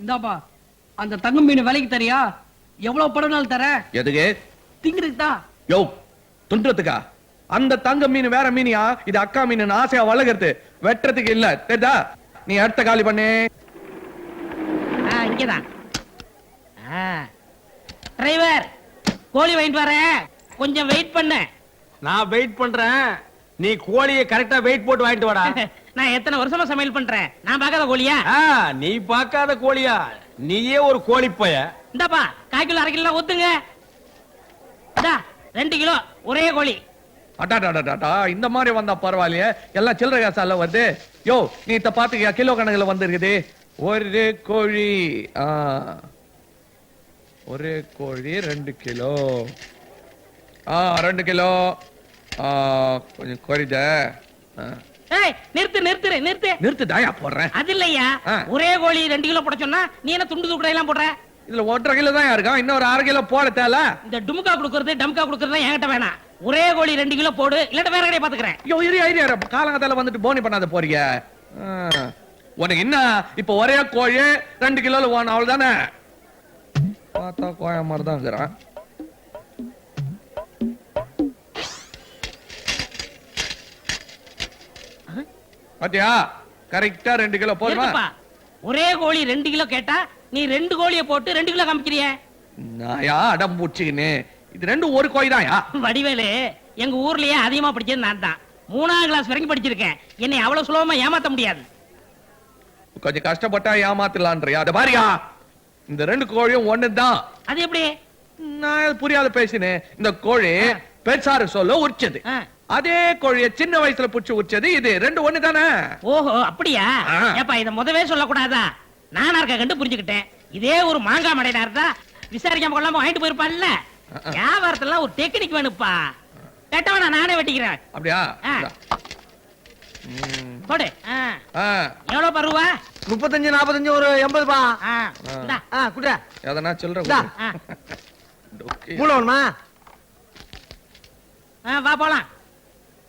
இந்தாப்பா அந்த தங்க மீன் விலைக்கு தரியா? எவ்வளவு படம் தர? எதுக்கு? திங்கிறதுக்கு யோ துண்டுறதுக்கா? அந்த தங்க மீன் வேற மீனியா? இது அக்கா மீன் ஆசையா வளர்க்கறது. வெட்டுறதுக்கு இல்ல. தெரியுதா? நீ அடுத்த காலி பண்ணு. ஆ இங்கதான் டிரைவர் கோழி வாங்கிட்டு வரேன். கொஞ்சம் வெயிட் பண்ணு. நான் வெயிட் பண்றேன். நீ கோழியை கரெக்டா வெயிட் போட்டு வாங்கிட்டு வாடா. நான் எத்தனை வருஷமா சமையல் பண்றேன்? நான் பார்க்காத கோழியா? நீ பார்க்காத கோழியா. நீயே ஒரு கோழி பைய இந்தாப்பா கால் கிலோ அரை கிலோ ஒத்துங்க ரெண்டு கிலோ ஒரே கோழி. அடாடாடாடா இந்த மாதிரி வந்தா பரவாயில்லையே. எல்லாம் சில்லறை காசால வருது. யோ நீ இத பாத்துக்கியா கிலோ கணக்குல வந்திருக்குது. ஒரு கோழி ஆ. ஒரு கோழி ரெண்டு கிலோ. ஆ ரெண்டு கிலோ. கொஞ்சம் குறைத நிறுத்து நிறுத்து நிறுத்து. நிறுத்து தாயா போடுறேன். அது இல்லையா. ஒரே கோழி ரெண்டு கிலோ போட சொன்னா நீ என்ன துண்டு துக்குடை எல்லாம் போடுற? இதுல ஒன்றரை கிலோ தான் இருக்கான் இன்னொரு அரை கிலோ போட தேல இந்த டுமுக்கா கொடுக்கறது டம்கா கொடுக்கறது என்கிட்ட வேணாம். ஒரே கோழி ரெண்டு கிலோ போடு. இல்லாட்ட வேற கடையை பாத்துக்கிறேன். ஐயோ இரு ஐடியா காலங்கத்தால வந்துட்டு போனி பண்ணாத போறீங்க. உனக்கு என்ன? இப்ப ஒரே கோழி ரெண்டு கிலோல ஓன அவள் தானே பார்த்தா கோய மாதிரி தான் இருக்கிறான். பாத்தியா? கரெக்டா ரெண்டு கிலோ போதுமா? ஒரே கோழி ரெண்டு கிலோ கேட்டா நீ ரெண்டு கோழியை போட்டு ரெண்டு கிலோ காமிக்கிறிய? நாயா? அடம் பூச்சிக்கின்னு இது ரெண்டும் ஒரு கோழி தான்யா? வடிவேலு எங்க ஊர்லயே அதிகமா படிச்சது நான் தான். மூணாம் கிளாஸ் வரைக்கும் படிச்சிருக்கேன். என்னை அவ்வளவு சுலபமா ஏமாத்த முடியாது. கொஞ்சம் கஷ்டப்பட்டா ஏமாத்தலான்றியா அது பாரியா. இந்த ரெண்டு கோழியும் ஒண்ணுதான். அது எப்படி? நான் புரியாத பேசினேன். இந்த கோழி பெருசாரு சொல்ல உரிச்சது. அதே கோழிய சின்ன வயசுல புடிச்சு உரிச்சது இது. ரெண்டு ஒண்ணு தானே? ஓஹோ அப்படியா. ஏப்பா இத முதவே சொல்லக்கூடாதா? நானா இருக்க கண்டு புரிஞ்சுக்கிட்டேன். இதே ஒரு மாங்காய் மடையில இருந்தா விசாரிக்காம கொள்ளாம வாங்கிட்டு போயிருப்பான்ல. வியாபாரத்துல ஒரு டெக்னிக் வேணுப்பா. கேட்டவனா நானே வெட்டிக்கிறேன். அப்படியா. போடு. எவ்வளவு பருவா முப்பத்தஞ்சு நாற்பத்தஞ்சு ஒரு எண்பது பா குடுற. எதனா வேணுமா? ஆ, வா போலாம்.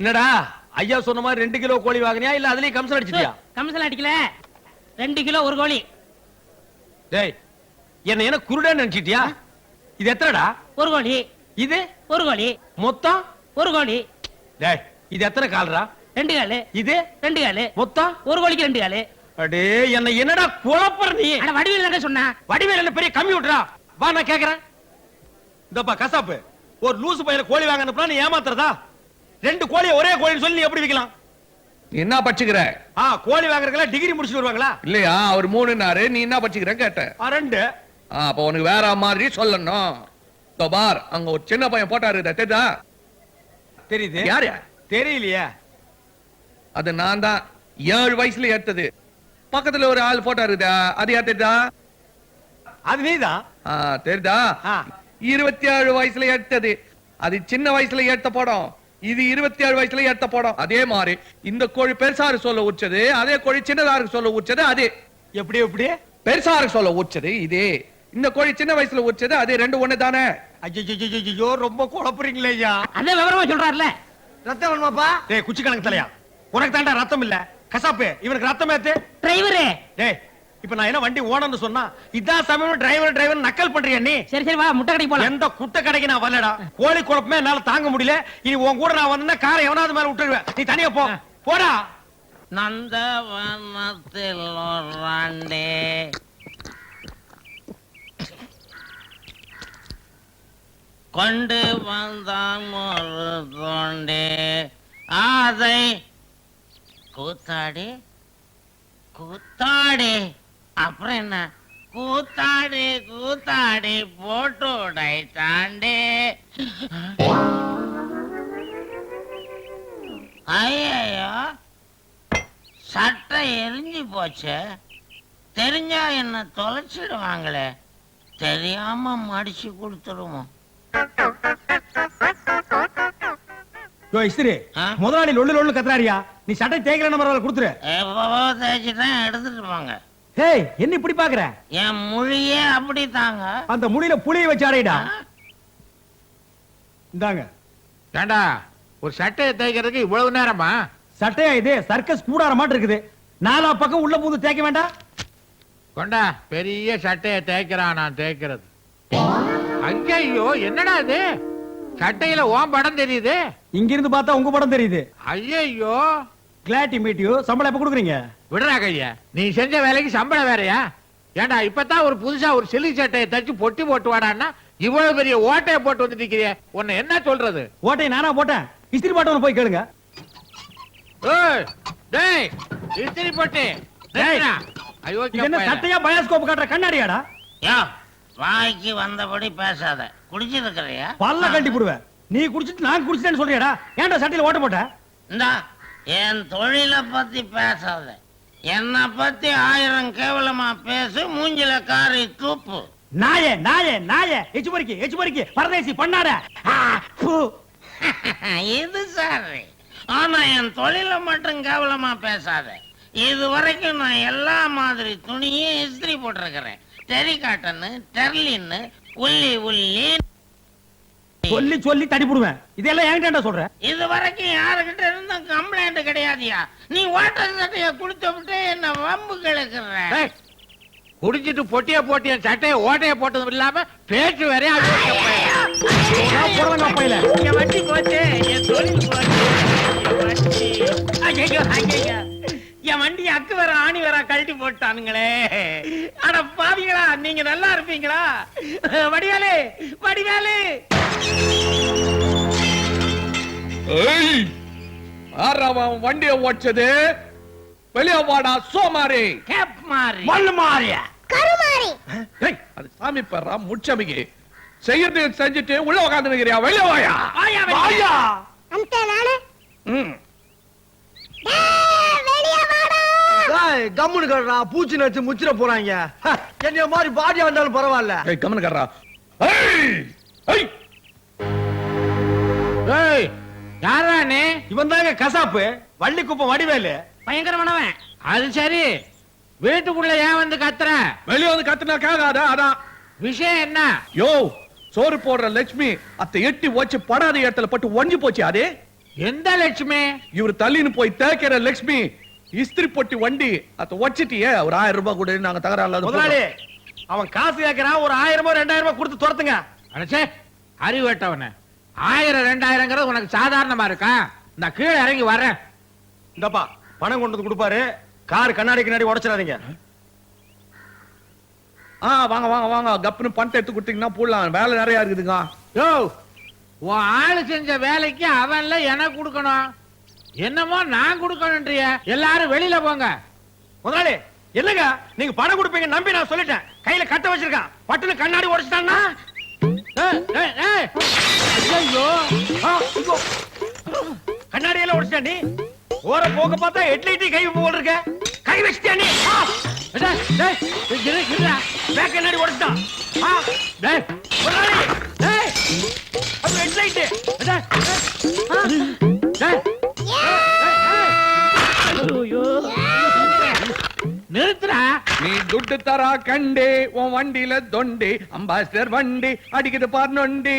என்னடா ஐயா சொன்ன மாதிரி ரெண்டு கிலோ கோழி வாங்கினியா? இல்ல அதுலயே கம்சல் அடிச்சிட்டியா? கமிஷன் அடிக்கல. ரெண்டு கிலோ ஒரு கோழி. டேய் என்ன என்ன குருடன்னு நினைச்சிட்டியா? இது எத்தனைடா? ஒரு கோழி. இது? ஒரு கோழி. மொத்தம்? ஒரு கோழி. டேய் இது எத்தனை கால்ரா? ரெண்டு காலு. இது? ரெண்டு காலு. மொத்தம்? ஒரு கோழிக்கு ரெண்டு காலு. அடே என்ன என்னடா குழப்பற நீ? ஆனா வடிவில் என்ன சொன்னா? வடிவேல் என்ன பெரிய கம்ப்யூட்டரா? வா நான் கேக்குறேன். இந்தப்பா கசாப்பு. ஒரு லூசு பையல கோழி வாங்க அனுப்புனா நீ ஏமாத்துறதா? ரெண்டு கோழியை ஒரே கோழின்னு சொல்லி நீ எப்படி விக்கலாம் என்ன பச்சுக்கிற ஆ கோழி வாங்குறதுல டிகிரி முடிச்சுட்டு வருவாங்களா? இல்லையா? அவர் மூணுனாரு நீ என்ன பச்சுக்கிற கேட்ட. ஆ, ரெண்டு. ஆ, அப்ப உனக்கு வேற மாதிரி சொல்லணும். இதோ பார் அங்க ஒரு சின்ன பையன் போட்டாரு இதை தெரியுதா? தெரியுது. யாரு தெரியலையே. அது நான் தான். ஏழு வயசுல எடுத்தது பக்கத்துல ஒரு ஆள் போட்டாரு இதா. அது யார் தெரியுதா? அது நீதான் ஆ, தெரியுதா? ஆ. இருபத்தி ஏழு வயசுல எடுத்தது அது சின்ன வயசுல எடுத்த படம். இது இருபத்தி ஏழு வயசுல எடுத்த படம். அதே மாதிரி இந்த கோழி பெருசாரு சொல்ல உச்சது அதே கோழி சின்னதாருக்கு சொல்ல உச்சது அதே. எப்படி எப்படி? பெருசாருக்கு சொல்ல உச்சது இதே. இந்த கோழி சின்ன வயசுல உச்சது அது ரெண்டு ஒண்ணு தானே. ஐயோ ரொம்ப குழப்புறீங்களே ஐயா. அதான் விவரமா சொல்றாருல. ரத்தம் வேணுமாப்பா? டேய் குச்சி கணக்கு தலையா? உனக்கு தாண்டா ரத்தம் இல்ல. கசாப்பு இவனுக்கு ரத்தம் ஏத்து. டிரைவரு டேய் இப்ப நான் என்ன வண்டி ஓனர்னு சொன்னா இதான் சமயம் டிரைவர் டிரைவர் நக்கல் பண்றியா நீ? சரி சரி வா முட்டை கடைக்கு போலாம். எந்த குட்டை கடைக்கு நான் வரலடா. கோழி குழப்பமே என்னால தாங்க முடியல. இனி உன் கூட நான் வந்தா காரை எவனாவது மேல விட்டுருவேன். நீ தனியா போ. போடா. நந்தவனத்தில் ஓராண்டே கொண்டு வந்தான் ஒரு தோண்டே. அதை கூத்தாடி. கூத்தாடி. அப்புறம் என்ன? கூத்தாடி கூத்தாடி போட்டு உடைத்தாண்டே ஐயோ சட்டை எரிஞ்சு போச்சு. தெரிஞ்சா என்ன தொலைச்சிடுவாங்களே. தெரியாம மடிச்சு கொடுத்துருவோம். யோ இஸ்திரி? முதலாளி லொள்ளு லொள்ளு கத்துறாரியா. நீ சட்டை தேய்க்கலன்னு பரவாயில்ல கொடுத்துரு. எப்பவோ தேய்ச்சிட்டேன் எடுத்துட்டு போங்க. ஹேய் என்ன இப்படி பாக்குற என் மொழியே அப்படி தாங்க அந்த முடியில புளிய வச்சு அடைடா இந்தாங்க. ஏண்டா ஒரு சட்டையை தேய்க்கிறதுக்கு இவ்வளவு நேரமா? சட்டையா இது? சர்க்கஸ் கூடார மாட்டு இருக்குது. நாலா பக்கம் உள்ள பூந்து தேய்க்க வேண்டாம் கொண்டா பெரிய சட்டையை தேய்க்கிறான் நான் தேய்க்கிறது. ஐயோ என்னடா இது? சட்டையில ஓம் படம் தெரியுது? இங்க இருந்து பார்த்தா உங்க படம் தெரியுது. ஐயோ கிளாட்டி மீட்டியோ சம்பளம் எப்ப கொடுக்குறீங்க? விடுறா கையா. நீ செஞ்ச வேலைக்கு சம்பளம் வேறயா? ஏண்டா இப்பதான் ஒரு புதுசா ஒரு சில்லி சட்டையை தச்சு பொட்டி போட்டு வாடான்னா இவ்வளவு பெரிய ஓட்டையை போட்டு வந்து நிக்கிறிய உன்னை என்ன சொல்றது? ஓட்டை நானா போட்டேன். இஸ்திரி பாட்டவன போய் கேளுங்க. ஏய், டேய் இஸ்திரி போட்டு. ஐயோ என்ன சட்டையா பயாஸ்கோப் காட்டுற கண்ணாடியாடா? யோ வாய்க்கு வந்தபடி பேசாத. குடிச்சிருக்கிறியா? பல்ல கட்டி போடுவேன். நீ குடிச்சிட்டு நான் குடிச்சிட்டேன்னு சொல்றியாடா? ஏன்டா சட்டையில ஓட்ட போட்ட? இந்தா என் தொழிலை பத்தி பேசாத. என்னை பத்தி ஆயிரம் கேவலமா பேசு மூஞ்சில காரி தூப்பு. நாயே நாயே நாயே. எச்சு பொறுக்கி எச்சு பொறுக்கி. பரதேசி பண்ணாட. இது சரி. ஆனா என் தொழிலை மட்டும் கேவலமா பேசாத. இது வரைக்கும் நான் எல்லா மாதிரி துணியும் இஸ்திரி போட்டிருக்கிறேன். டெரி காட்டனு டெர்லின்னு உள்ளி உள்ளி சொல்லி சொல்லி தடி போடுவேன் இதெல்லாம் என்கிட்ட சொல்ற? இது வரைக்கும் யாருகிட்ட இருந்தும் கம்ப்ளைண்ட் கிடையாதுயா. நீ வாட்டர் சட்டைய கொடுத்து விட்டு என்ன வம்பு கிழக்குற குடிச்சிட்டு பொட்டிய போட்டு என் சட்டையை ஓட்டைய போட்டதும் இல்லாம பேச்சு வேற வண்டி போச்சு என் தொழில் போச்சு என் வண்டி அக்கு வர ஆணி வர கழட்டி போட்டானுங்களே. அட பாவிங்களா நீங்க நல்லா இருப்பீங்களா? வடிவேலு வடிவேலு. வண்டிய ஓடிச்சது வெளிய வாடா சோமாரி. கேப் மாறி. மல்லு மாறிய. அது சாமி பெறா முச்சமிகி. செய்யறது செஞ்சுட்டு உள்ள உட்கார்ந்து நிக்கிறியா? வெளிய வாயா. வாயா அந்த நானு. கம்முனு கடுறா பூச்சி நடிச்சு முச்சிட போறாங்க. ஹ, என்னைய மாதிரி பாடியா வந்தாலும் பரவாயில்ல. யாரா நீ? இவன் தாங்க கசாப்பு. வள்ளி குப்பம் வடிவேலு. பயங்கரமானவன். அது சரி. வீட்டுக்குள்ள ஏன் வந்து கத்துற? வெளியே வந்து கத்துனா கேட்காத அதான். விஷயம் என்ன? யோ சோறு போடுற லட்சுமி அத்தை எட்டி வச்சு படாத இடத்துல பட்டு ஒஞ்சி போச்சு அதே? எந்த லட்சுமி? இவர் தள்ளின்னு போய் தேய்க்கிற லட்சுமி இஸ்திரி பொட்டி வண்டி அத வச்சிட்டியே ஒரு ஆயிரம் ரூபாய் கூட நாங்க தகராறு முதலாளி அவன் காசு கேட்கறான் ஒரு ஆயிரமோ ரெண்டாயிரமோ கொடுத்து துரத்துங்க. அடச்சே அறிவேட்டவன ஆயிரம் ரெண்டாயிரங்கிறது உனக்கு சாதாரணமா இருக்கா? நான் கீழே இறங்கி வர்றேன். இந்தப்பா பணம் கொண்டு வந்து கொடுப்பாரு. கார் கண்ணாடி கண்ணாடி உடைச்சிடாதீங்க. ஆ வாங்க வாங்க வாங்க. கப்புன்னு பணத்தை எடுத்து கொடுத்தீங்கன்னா போடலாம். வேலை நிறைய இருக்குதுங்க. யோ உன் ஆளு செஞ்ச வேலைக்கு அவன்ல எனக்கு கொடுக்கணும். என்னமோ நான் கொடுக்கணும்ன்றிய. எல்லாரும் வெளியில போங்க. முதலாளி இல்லங்க நீங்க பணம் கொடுப்பீங்க நம்பி நான் சொல்லிட்டேன். கையில கட்ட வச்சிருக்கான். பட்டுல கண்ணாடி உடைச்சிட்டான்னா? ஆ, ஐயோ. கண்ணாடி எல்லாம் உடைச்சிட்டா நீ? ஓர போக பார்த்தா ஹெட்லைட்டி கை போல் இருக்க கை வச்சிட்டியா நீ? கண்ணாடி உடைச்சிட்டான். துட்டு தரா கண்டே உன் வண்டியில தொண்டி அம்பாசிடர் வண்டி அடிக்குது பார் நொண்டி.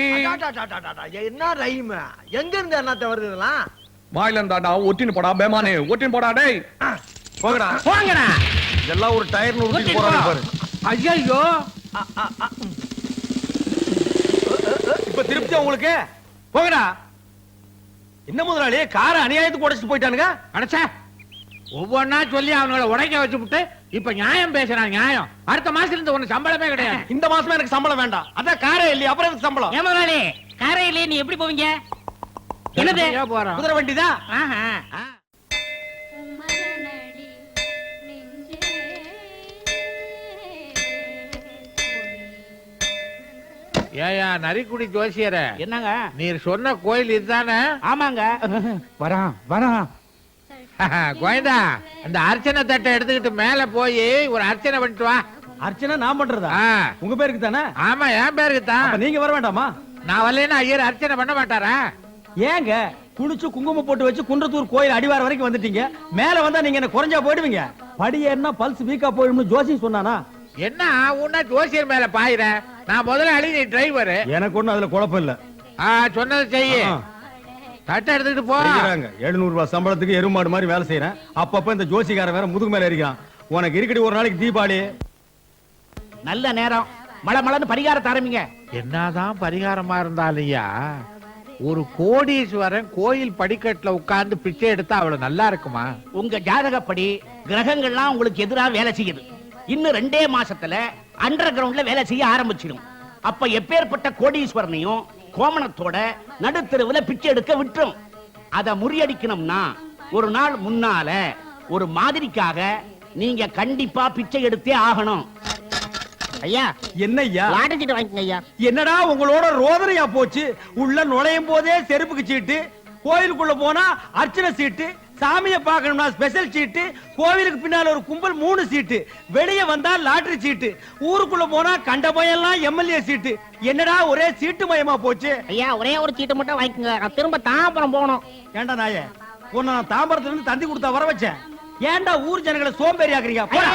என்ன ரைம் எங்க இருந்து என்னத்த வருது இதெல்லாம்? வாயில இருந்தாடா ஒட்டின்னு போடா பேமானே ஒட்டின்னு போடா டேய். போங்கடா. போங்கடா. இதெல்லாம் ஒரு டயர் நூறு போறாங்க பாரு. ஐயோ இப்ப திருப்தியா உங்களுக்கு? போங்கடா. என்ன முதலாளி? காரை அநியாயத்துக்கு உடைச்சிட்டு போயிட்டானுங்க. அடைச்சா. ஒவ்வொன்னா சொல்லி அவங்கள உடைக்க வச்சு விட்டு இப்ப நியாயம் பேசுறான் நியாயம். அடுத்த மாசத்துல இருந்து உனக்கு சம்பளமே கிடையாது. இந்த மாசமே எனக்கு சம்பளம் வேண்டாம். அதான் காரே இல்லையா அப்புறம் எனக்கு சம்பளம்? ஏன் முதலாளி காரையிலே நீ எப்படி போவீங்க? என்னது? போறோம். குதிரை வண்டிதான் ஏயா நரிக்குடி ஜோசியர. என்னங்க? நீர் சொன்ன கோயில் இதுதானே? ஆமாங்க. வரான் வரான். கோயந்தா அந்த அர்ச்சனை தட்டை எடுத்துக்கிட்டு மேல போய் ஒரு அர்ச்சனை பண்ணிட்டு வா. அர்ச்சனை நான் பண்றதா. உங்க பேருக்கு தானே? ஆமா என் பேருக்கு தான். நீங்க வர வேண்டாமா? நான் வரலைன்னா ஐயர் அர்ச்சனை பண்ண மாட்டாரா? ஏங்க குளிச்சு குங்குமம் போட்டு வச்சு குன்றத்தூர் கோயில் அடிவார வரைக்கும் வந்துட்டீங்க. மேல வந்தா நீங்க என்ன குறைஞ்சா போயிடுவீங்க? படி ஏறினா பல்ஸ் வீக்கா போயிடும்னு ஜோசி சொன்னானா? என்ன உன்ன ஜோசியர் மேல பாயிர நான் முதலாளி நீ டிரைவர் எனக்கு ஒண்ணும் அதுல குழப்பம் இல்ல. சொன்னதை செய்யு. தட்டை எடுத்துக்கிட்டு போ. செய்யறாங்க எழுநூறு ரூபாய் சம்பளத்துக்கு எருமாடு மாதிரி வேலை செய்யறேன் அப்பப்ப இந்த ஜோசிக்காரன் வேற முதுகு மேல இருக்கான் உனக்கு இருக்கடி ஒரு நாளைக்கு தீபாவளி. நல்ல நேரம். மழை மழைன்னு பரிகாரத்தை ஆரம்பிங்க. என்னதான் பரிகாரமா இருந்தாலையா ஒரு கோடீஸ்வரன் கோயில் படிக்கட்டுல உட்கார்ந்து பிச்சை எடுத்தா அவ்வளவு நல்லா இருக்குமா? உங்க ஜாதகப்படி கிரகங்கள்லாம் உங்களுக்கு எதிராக வேலை செய்யுது. இன்னும் ரெண்டே மாசத்துல அண்டர் கிரவுண்ட்ல வேலை செய்ய ஆரம்பிச்சிடும் அப்ப எப்பேற்பட்ட கோடீஸ்வரனையும் கோமணத்தோட நடுத்தெருவுல பிச்சை எடுக்க விட்டுரும். அத முறியடிக்கணும்னா ஒரு நாள் முன்னால ஒரு மாதிரிக்காக நீங்க கண்டிப்பா பிச்சை எடுத்தே ஆகணும். ஐயா என்னய்யா? வாடகைட்டு வாங்கிக்கங்க ஐயா. என்னடா உங்களோட ரோதனையா போச்சு? உள்ள நுழையும் போதே செருப்புக்கு சீட்டு கோயிலுக்குள்ள போனா அர்ச்சனை சீட்டு சாமியை பார்க்கணும்னா ஸ்பெஷல் சீட்டு கோவிலுக்கு பின்னால ஒரு கும்பல் மூணு சீட்டு வெளியே வந்தா லாட்டரி சீட்டு ஊருக்குள்ள போனா கண்ட பயம்லாம் எம்எல்ஏ சீட்டு என்னடா ஒரே சீட்டு மயமா போச்சு? ஐயா ஒரே ஒரு சீட்டு மட்டும் வாங்கிக்கங்க. நான் திரும்ப தாம்பரம் போகணும். ஏன்டா நாயே உன்னை நான் தாம்பரத்துல இருந்து தந்தி கொடுத்தா வர வச்சேன். ஏன்டா ஊர் ஜனங்களை சோம்பேறி ஆக்குறீங்க? போடா.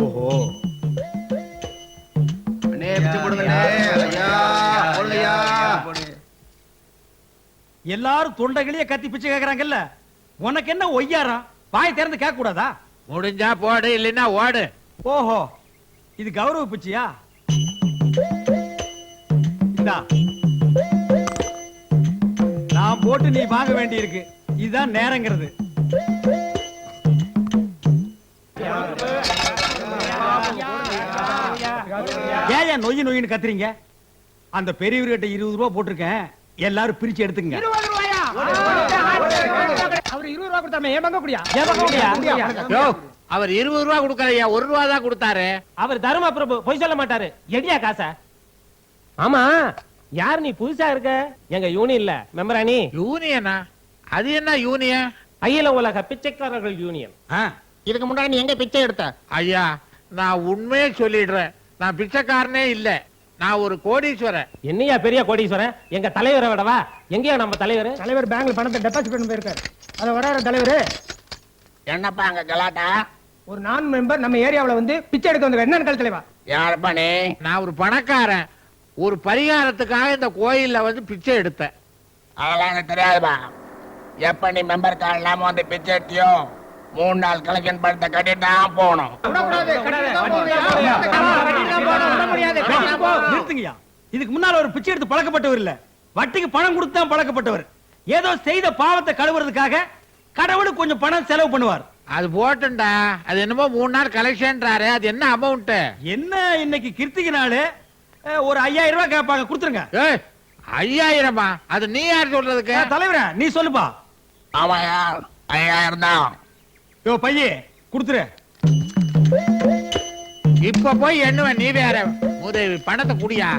ஓஹோ. எல்லாரும் தொண்டைகளையே கத்தி பிச்சை கேக்குறாங்கல்ல? உனக்கு என்ன ஒய்யாரம்? வாய் திறந்து கேட்க கூடாதா முடிஞ்சா போடு இல்லைன்னா ஓடு. ஓஹோ இது கௌரவ பிச்சையா? இந்தா. நான் போட்டு நீ வாங்க வேண்டியிருக்கு. இதுதான் நேரங்கிறது. ஏன் நொய்யு நொய்யுன்னு கத்துறீங்க? அந்த பெரியவர்கிட்ட இருபது ரூபா போட்டிருக்கேன். எல்லாரும் பிரிச்சு எடுத்துங்க அவர் இருபது ரூபா கொடுத்தாமே ஏமாங்க கூடியா யோ, அவர் இருபது ரூபா கொடுக்கலையா ஒரு ரூபா தான் கொடுத்தாரு. அவர் தரும பிரபு பொய் சொல்ல மாட்டாரு. எடியா காசா? ஆமா. யார் நீ புதுசா இருக்க? எங்க யூனியன்ல மெம்பரா நீ யூனியனா அது என்ன யூனியன் அகில உலக பிச்சைக்காரர்கள் யூனியன் இதுக்கு முன்னாடி நீ எங்க பிச்சை எடுத்த? ஐயா நான் உண்மையே சொல்லிடுறேன். நான் பிச்சைக்காரனே இல்ல. நான் ஒரு கோடீஸ்வரன். என்னையா பெரிய கோடீஸ்வரன்? எங்க தலைவரை விடவா? எங்கயா நம்ம தலைவர்? தலைவர் பேங்க்ல பணத்தை டெபாசிட் பண்ணி போயிருக்காரு. அதை வராரு தலைவர். என்னப்பா அங்க கலாட்டா? ஒரு நான் மெம்பர் நம்ம ஏரியாவுல வந்து பிச்சை எடுக்க வந்த என்னன்னு கல் தலைவா. யாருப்பா நீ? நான் ஒரு பணக்காரன். ஒரு பரிகாரத்துக்காக இந்த கோயில்ல வந்து பிச்சை எடுத்தேன். அதெல்லாம் எனக்கு தெரியாதுப்பா. எப்ப நீ மெம்பர் கார்டு இல்லாம வந்து பிச்சை எடுத்தியோ? மூணு நாள் கலெக்ஷன் பணத்தை கட்டிட்டு தான் போகணும். நிறுத்துங்கய்யா. இதுக்கு முன்னால ஒரு பிச்சை எடுத்து பழக்கப்பட்டவர் இல்ல. வட்டிக்கு பணம் கொடுத்து தான் பழக்கப்பட்டவர். ஏதோ செய்த பாவத்தை கழுவுறதுக்காக கடவுளுக்கு கொஞ்சம் பணம் செலவு பண்ணுவார். அது போட்டுண்டா. அது என்னமோ மூணு நாள் கலெக்ஷன்றாரு. அது என்ன அமௌண்ட் என்ன இன்னைக்கு கிருத்திகை நாள்? ஒரு ஐயாயிரம் ரூபாய் கேட்பாங்க. கொடுத்துருங்க. ஏய் ஐயாயிரமா? அது நீ யார் சொல்றதுக்கு? தலைவரே? நீ சொல்லுப்பா. ஆமாயா ஐயாயிரம் தான். யோ பையே குடுத்துரு. இப்ப போய் எண்ணுவ நீ வேற. உதவி பணத்தை குடியா.